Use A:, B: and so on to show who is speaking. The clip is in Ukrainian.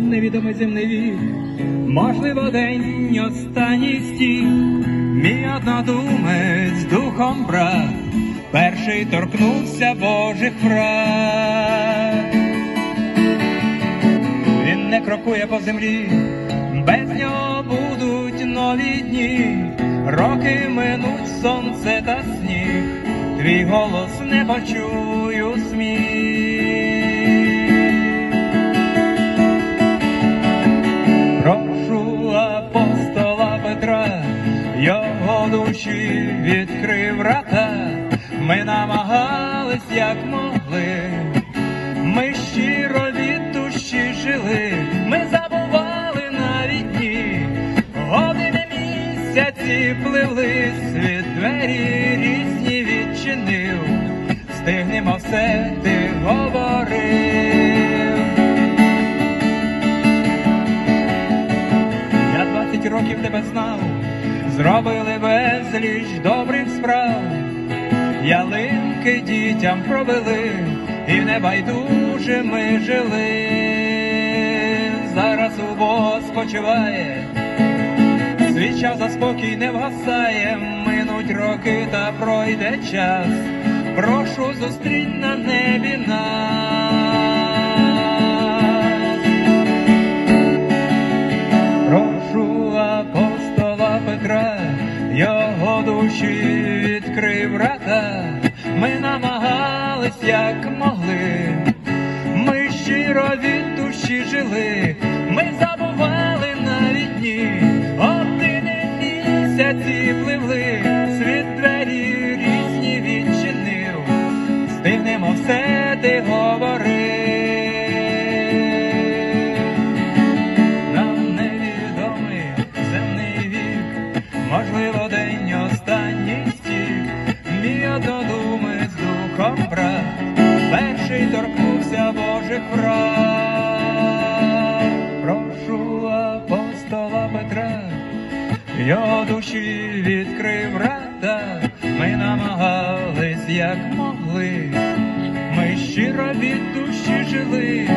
A: нам невідомий земний. Можливо, день останній стік, мій однодумець духом брат, перший торкнувся Божих врат. Він не крокує по землі, без нього будуть нові дні, роки минуть сонце та сніг, твій голос не почую душі відкрив врата, ми намагались, як могли. Ми щиро від душі жили, ми забували навіть дні, години місяці пливли, світ двері різні відчинив, встигнемо все, ти говорив. Я двадцять років тебе знав, зробили безліч добрих справ, ялинки дітям пробили, і небайдуже ми жили. Зараз убо спочиває, свіча за спокій не вгасає, минуть роки та пройде час. Прошу зустрінь на небі нас. Його душі відкрив врата. Ми намагались, як могли. Ми щиро від душі жили, ми забували мій однодумець духом брат, перший торкнувся Божих врат. Прошу апостола Петра, його душі відкрив врата, ми намагались, як могли, ми щиро від душі жили,